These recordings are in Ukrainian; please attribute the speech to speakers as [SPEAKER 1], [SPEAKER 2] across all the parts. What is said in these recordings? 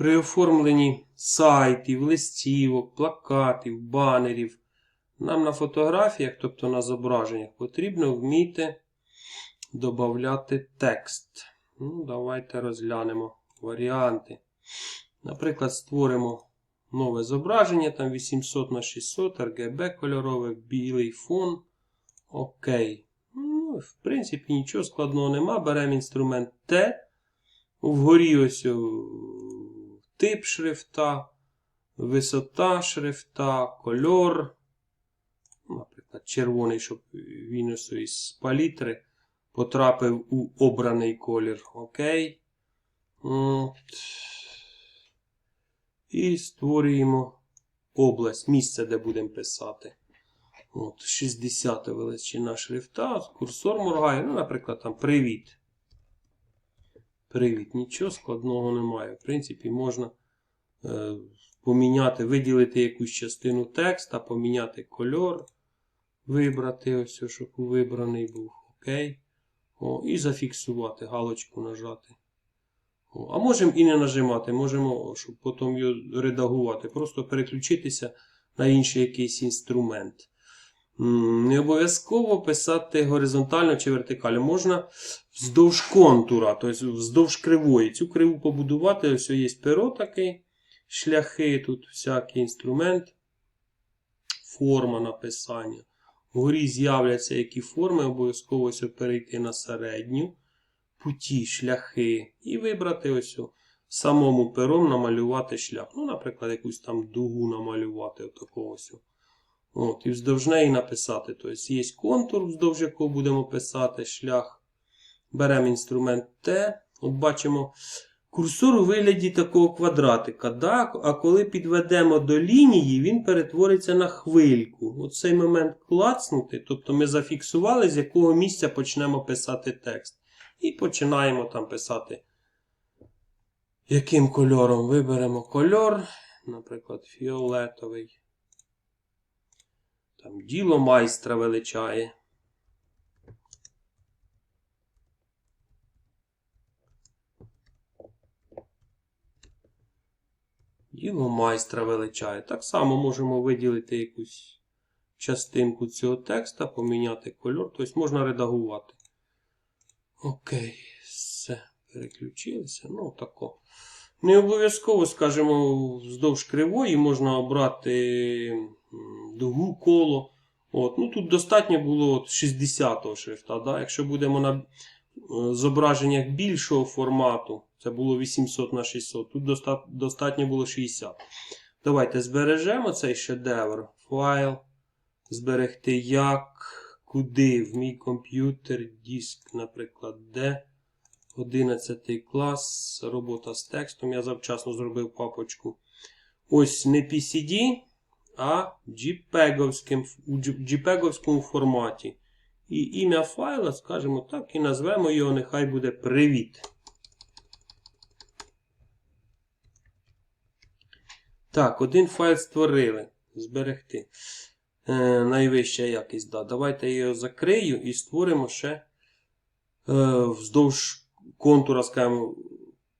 [SPEAKER 1] При оформленні сайтів, листівок, плакатів, банерів нам на фотографіях, тобто на зображеннях, потрібно вміти додати текст. Ну, давайте розглянемо варіанти. Наприклад, створимо нове зображення, там 800 на 600 RGB кольорове, білий фон. Окей. Ну, в принципі, нічого складного нема. Беремо інструмент T. Вгорі ось тип шрифта, висота шрифта, кольор. Ну, Наприклад, червоний, щоб він із палітри потрапив у обраний колір. Окей. От. І створюємо область, місце, де будемо писати. От, 60 величина шрифта, курсор моргає. Ну, наприклад, там привіт. Привіт. Нічого складного немає. В принципі, можна е, поміняти, виділити якусь частину текста, поміняти кольор, вибрати ось, щоб вибраний був. Окей. О, і зафіксувати, галочку нажати. О, а можемо і не нажимати, можемо, щоб потім його редагувати, просто переключитися на інший якийсь інструмент. Не обов'язково писати горизонтально чи вертикально. Можна вздовж контура, тобто вздовж кривої. Цю криву побудувати, ось є перо такий, шляхи, тут всякий інструмент, форма написання. Вгорі з'являться які форми, обов'язково ось перейти на середню, путі, шляхи, і вибрати ось самому пером намалювати шлях. Ну, наприклад, якусь там дугу намалювати ось. От, і вздовж неї написати. Тобто є контур, вздовж якого будемо писати шлях. Беремо інструмент Т. От бачимо курсор у вигляді такого квадратика. Да? А коли підведемо до лінії, він перетвориться на хвильку. Цей момент клацнути, тобто ми зафіксували, з якого місця почнемо писати текст. І починаємо там писати. Яким кольором виберемо кольор, наприклад, фіолетовий. Там діло майстра величає. Діло майстра величає. Так само можемо виділити якусь частинку цього текста, поміняти кольор, тобто можна редагувати. Окей, все, переключилися. Ну, тако. Не обов'язково, скажімо, вздовж кривої можна обрати дугу коло. От, ну, тут достатньо було от 60-го шрифта. Да? Якщо будемо на е, зображеннях більшого формату, це було 800 на 600, тут достатньо було 60. Давайте збережемо цей шедевр. Файл. Зберегти як, куди, в мій комп'ютер, диск, наприклад, де. 11 клас, робота з текстом. Я завчасно зробив папочку. Ось не PCD, а JPEG-овським, у JPEG-овському форматі. І ім'я файла, скажімо так, і назвемо його, нехай буде привіт. Так, один файл створили. Зберегти. Е, найвища якість. Да. Давайте я його закрию і створимо ще е, вздовж контура, скажімо,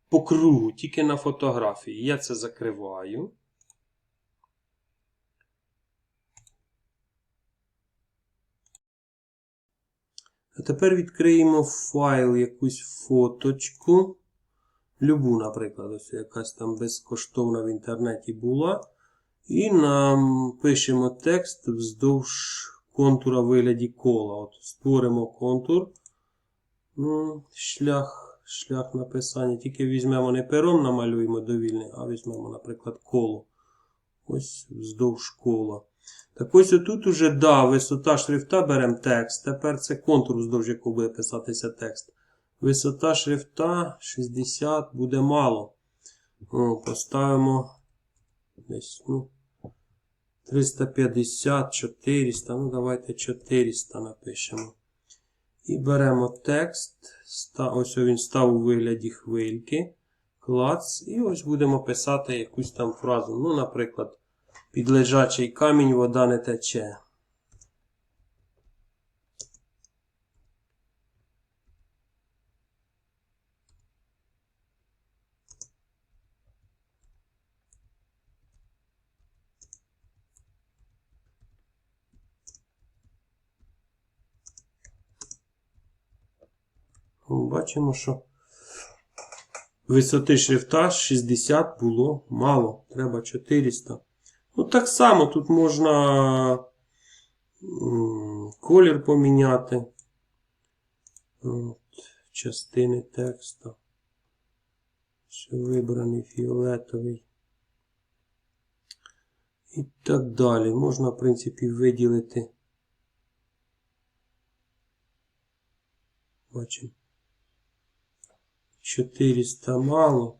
[SPEAKER 1] по кругу, тільки на фотографії. Я це закриваю. А тепер відкриємо файл, якусь фоточку. Любу, наприклад, ось якась там безкоштовна в інтернеті була. І нам пишемо текст вздовж контура в вигляді кола. От Створимо контур. Ну, шлях, шлях написання. Тільки візьмемо не пером намалюємо довільний, а візьмемо, наприклад, коло. Ось вздовж кола. Так ось отут уже, да, висота шрифта беремо текст. Тепер це контур, вздовж якого буде писатися текст. Висота шрифта 60 буде мало. О, поставимо десь, ну, 350, 400. Ну, давайте 400 напишемо. І беремо текст. Ось він став у вигляді хвильки. Клац. І ось будемо писати якусь там фразу. Ну, наприклад, під лежачий камінь вода не тече. Ну, бачимо, що висоти шрифта 60 було мало, треба 400. Ну, так само тут можна колір поміняти. От, частини тексту. Все вибраний фіолетовий. І так далі. Можна, в принципі, виділити. Бачимо. 400 мало.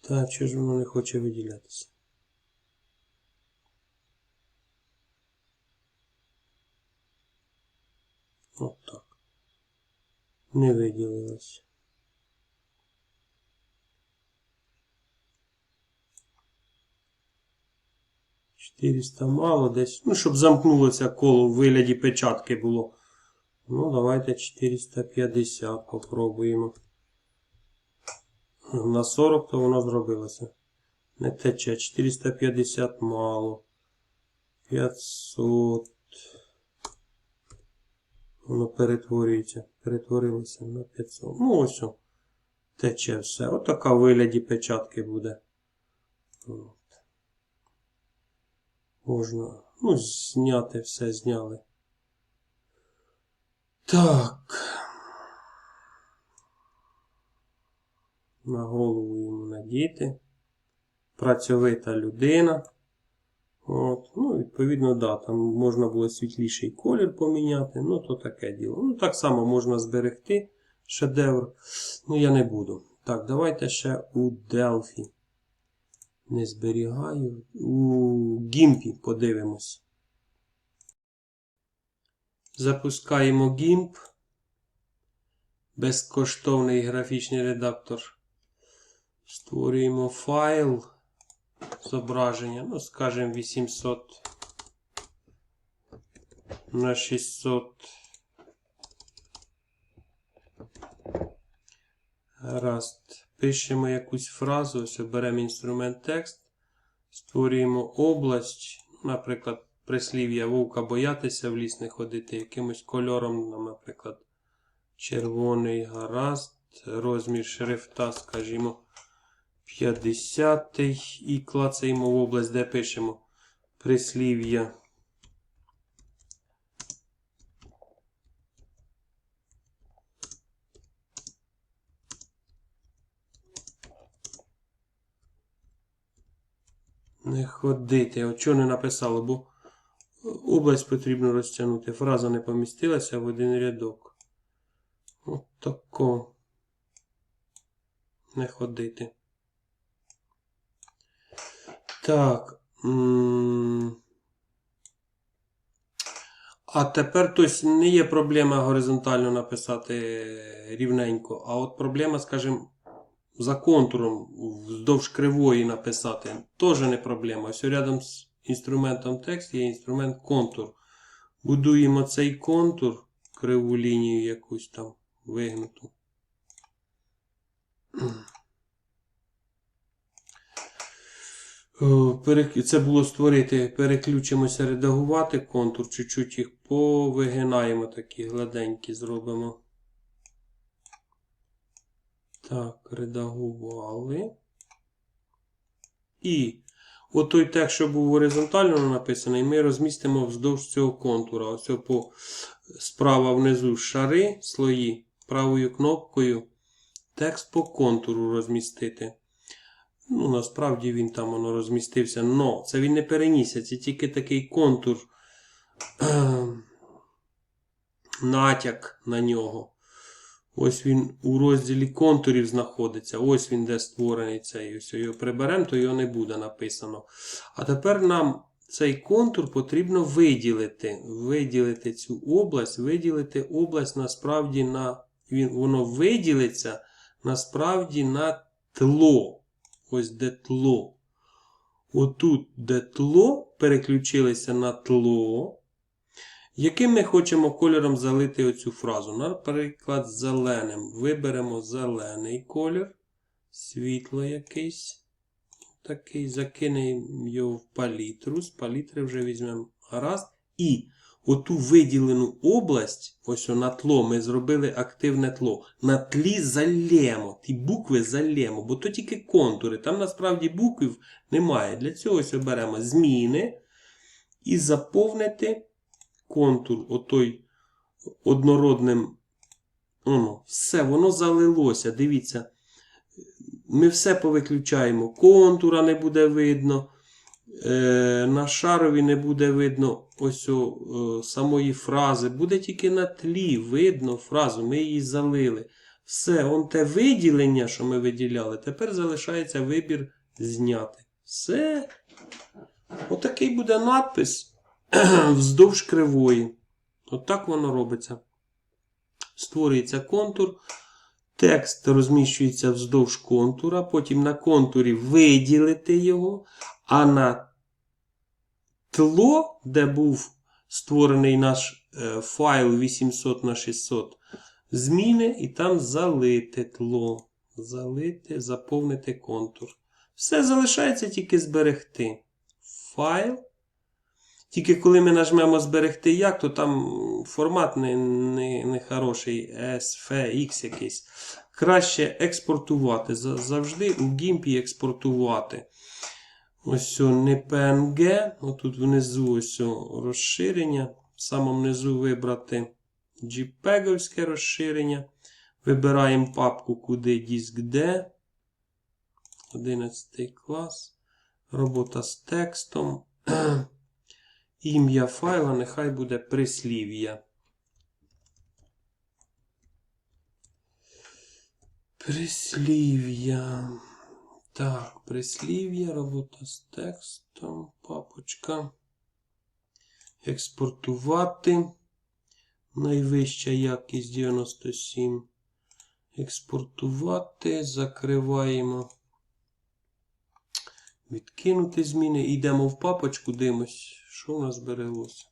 [SPEAKER 1] Та чого ж воно не хоче виділятися? От так. Не виділилось. Чотириста мало десь. Ну, щоб замкнулося коло в вигляді печатки було. Ну, давайте 450 попробуємо. На 40 то воно зробилося. Не тече. 450 мало. 500. Воно перетворюється. Перетворилося на 500. Ну, ось. о. Тече все. Отака в вигляді печатки буде. От. Можна. Ну, зняти все зняли. Так. На голову йому надіти. Працьовита людина. От. Ну, відповідно, да, там можна було світліший колір поміняти. Ну, то таке діло. Ну, так само можна зберегти шедевр. Ну, я не буду. Так, давайте ще у Delphi. Не зберігаю. У Гімпі подивимось. Запускаємо GIMP. Безкоштовний графічний редактор. Створюємо файл зображення. Ну, скажімо, 800 на 600. Гаразд. Пишемо якусь фразу. Ось беремо інструмент текст. Створюємо область. Наприклад, прислів'я вовка боятися в ліс не ходити якимось кольором, наприклад, червоний гаразд, розмір шрифта, скажімо, 50 і клацаємо в область, де пишемо прислів'я. Не ходити. От чого не написало, бо область потрібно розтягнути. Фраза не помістилася в один рядок. От тако. Не ходити. Так. А тепер тобто, не є проблема горизонтально написати рівненько, а от проблема, скажімо, за контуром вздовж кривої написати теж не проблема. Ось рядом з інструментом текст є інструмент контур. Будуємо цей контур, криву лінію якусь там вигнуту. О, перек- Це було створити, переключимося, редагувати контур, чуть-чуть їх повигинаємо, такі гладенькі зробимо. Так, редагували. І отой текст, що був горизонтально написаний, ми розмістимо вздовж цього контура. Ось по справа внизу шари, слої, правою кнопкою текст по контуру розмістити. Ну, насправді він там воно розмістився. Но це він не перенісся, це тільки такий контур, ем, натяк на нього. Ось він у розділі контурів знаходиться. Ось він де створений цей. Ось його приберемо, то його не буде написано. А тепер нам цей контур потрібно виділити. Виділити цю область, виділити область насправді на. Він, воно виділиться насправді на тло. Ось де тло. Отут, де тло, переключилися на тло. Яким ми хочемо кольором залити оцю фразу? Наприклад, зеленим. Виберемо зелений колір, світло якийсь. Такий, закинемо його в палітру. З палітри вже візьмемо гаразд. І оту виділену область, ось на тло, ми зробили активне тло. На тлі залємо, ті букви залємо, бо то тільки контури. Там насправді букв немає. Для цього ось оберемо зміни і заповнити контур отой однородним. Воно, все, воно залилося. Дивіться. Ми все повиключаємо. Контура не буде видно. Е, на шарові не буде видно ось о, е, самої фрази. Буде тільки на тлі видно фразу. Ми її залили. Все, он те виділення, що ми виділяли, тепер залишається вибір зняти. Все. Отакий буде надпис вздовж кривої. Отак воно робиться. Створюється контур. Текст розміщується вздовж контура, потім на контурі виділити його, а на тло, де був створений наш е, файл 800 на 600, зміни і там залити тло. Залити, заповнити контур. Все залишається тільки зберегти. Файл. Тільки коли ми нажмемо зберегти як, то там формат не, не, не хороший, SFX якийсь. Краще експортувати. Завжди у GIMP експортувати. Ось не PNG. Отут внизу ось розширення. В самому низу вибрати JPEG розширення. Вибираємо папку, куди диск D. 11 клас. Робота з текстом. Ім'я файла нехай буде прислів'я. Прислів'я. Так, прислів'я, робота з текстом, папочка. Експортувати. Найвища якість 97. Експортувати. Закриваємо. Відкинути зміни. Йдемо в папочку, дивимось, що у нас збереглося.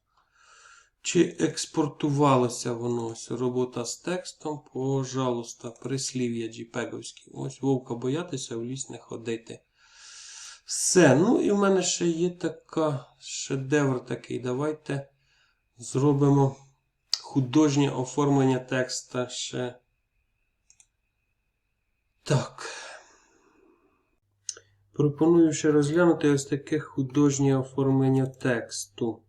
[SPEAKER 1] Чи експортувалося воно? Ось робота з текстом. Пожалуйста, прислів'я джіпеговські. Ось вовка боятися, в ліс не ходити. Все. Ну і в мене ще є така шедевр такий. Давайте зробимо художнє оформлення текста ще. Так. Пропоную ще розглянути ось таке художнє оформлення тексту.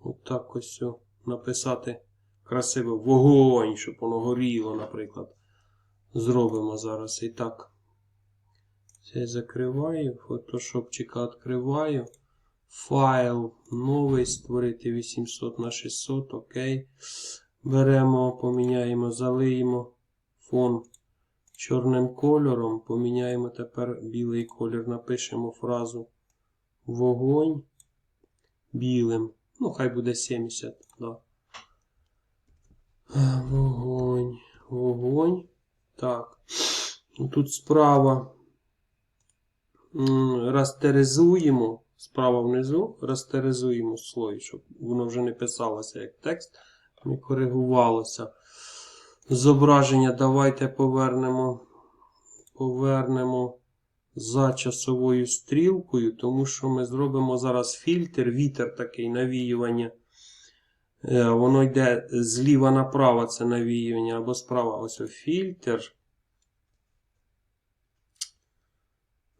[SPEAKER 1] Отак ось написати красиво вогонь, щоб воно горіло, наприклад. Зробимо зараз і так. Це закриваю, фотошопчика відкриваю. Файл новий створити 800 на 600, окей. Беремо, поміняємо, залиємо фон чорним кольором. Поміняємо тепер білий колір, напишемо фразу вогонь білим. Ну, хай буде 70. Да. Вогонь. Вогонь. Так. Тут справа м, растеризуємо. Справа внизу растеризуємо слой, щоб воно вже не писалося як текст, не коригувалося. Зображення давайте повернемо. Повернемо за часовою стрілкою, тому що ми зробимо зараз фільтр, вітер такий навіювання. Е, Воно йде зліва направо, це навіювання, або справа ось фільтр.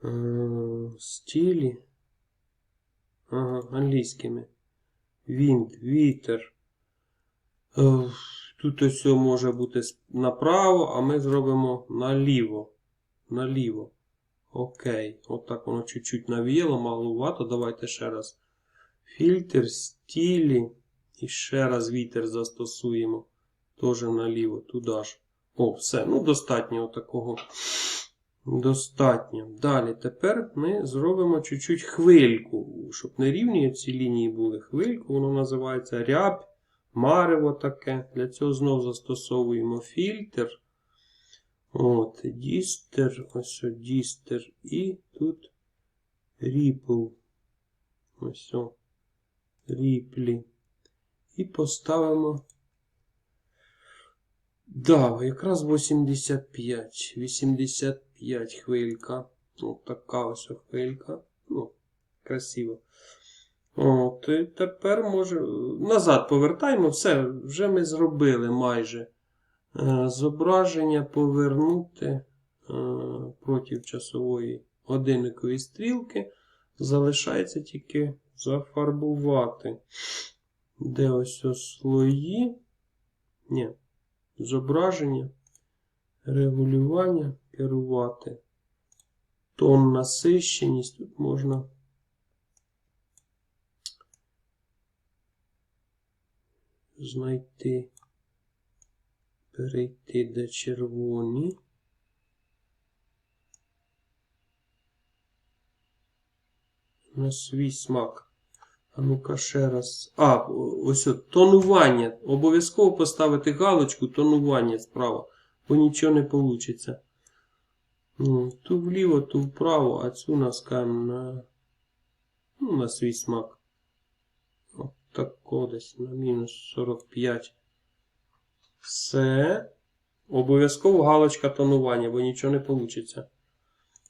[SPEAKER 1] Е, Стілі. Ага, англійськими. Вінт, вітер. Тут ось може бути направо, а ми зробимо наліво. Наліво. Окей. Отак воно чуть-чуть навіяло, малувато. Давайте ще раз. Фільтр, стілі. І ще раз вітер застосуємо. Теж наліво, туди ж. О, все. Ну, достатньо такого. Достатньо. Далі, тепер ми зробимо чуть-чуть хвильку, щоб не рівні ці лінії були. Хвильку, воно називається ряб, марево таке. Для цього знову застосовуємо фільтр. От, дістер, ось дістер. І тут ріпл. Ось о, ріплі. І поставимо. Да, якраз 85. 85 хвилька. Ось така ось хвилька. Ну, красиво. От, і тепер може. Назад повертаємо. Все, вже ми зробили майже. Е, Зображення повернути е, проти часової годинникової стрілки. Залишається тільки зафарбувати. Де ось слої? Ні. Зображення, регулювання, керувати. Тон насищеність. Тут можна. Знайти, перейти де червоні. На свій смак. А ну-ка ще раз. А, ось от, тонування. Обов'язково поставити галочку тонування справа, бо нічого не вийде. Ну, ту вліво, ту вправо, а цю наскаємо на, ну, на свій смак. От тако десь на мінус 45. Все. Обов'язково галочка тонування, бо нічого не вийде.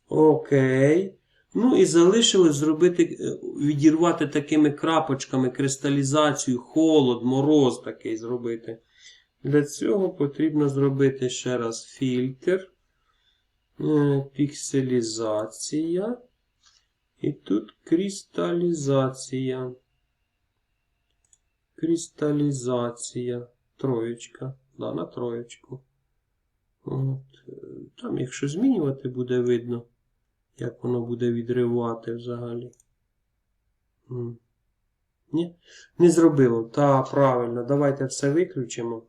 [SPEAKER 1] Окей. Ну і залишилось зробити, е, відірвати такими крапочками кристалізацію, холод, мороз такий зробити. Для цього потрібно зробити ще раз фільтр, е, пікселізація. І тут кристалізація. Кристалізація. Троєчка. Да, на троєчку. От. е, Там, якщо змінювати, буде видно як воно буде відривати взагалі. Ні? Не зробило. Та, правильно, давайте все виключимо.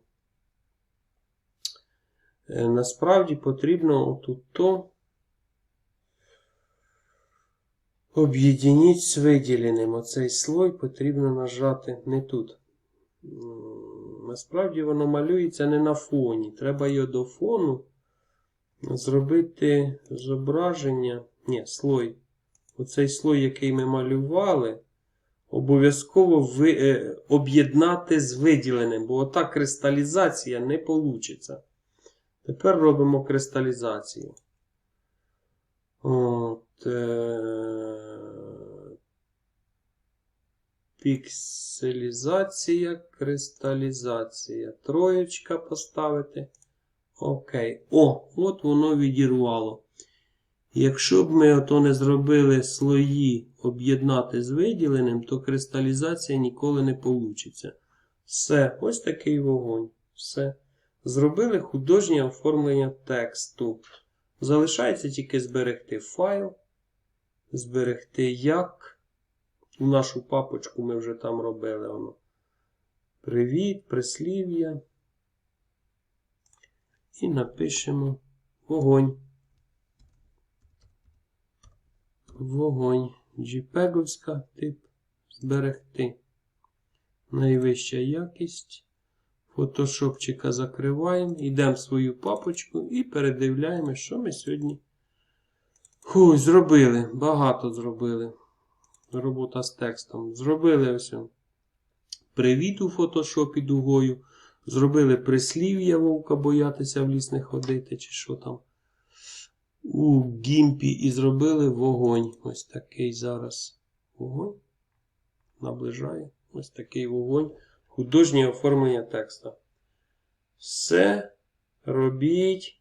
[SPEAKER 1] Е, Насправді потрібно отут то об'єдніть з виділеним. Оцей слой потрібно нажати не тут. Насправді воно малюється не на фоні. Треба його до фону зробити зображення. Ні, слой. Оцей слой, який ми малювали, обов'язково ви, е, об'єднати з виділеним, бо ота кристалізація не вийде. Тепер робимо кристалізацію. От, е, пікселізація, кристалізація. Троєчка поставити. Окей. О, от воно відірвало. Якщо б ми ото не зробили слої об'єднати з виділеним, то кристалізація ніколи не вийде. Все, ось такий вогонь. Все. Зробили художнє оформлення тексту. Залишається тільки зберегти файл. Зберегти як. У нашу папочку ми вже там робили воно. Привіт, прислів'я. І напишемо вогонь. Вогонь. JPEG-овська тип зберегти. Найвища якість. Фотошопчика закриваємо. Йдемо в свою папочку і передивляємо, що ми сьогодні Фу, зробили. Багато зробили. Робота з текстом. Зробили ось. Привіт у фотошопі дугою. Зробили прислів'я вовка боятися в ліс не ходити, чи що там. У гімпі і зробили вогонь. Ось такий зараз вогонь. Наближає. Ось такий вогонь. Художнє оформлення текста. Все робіть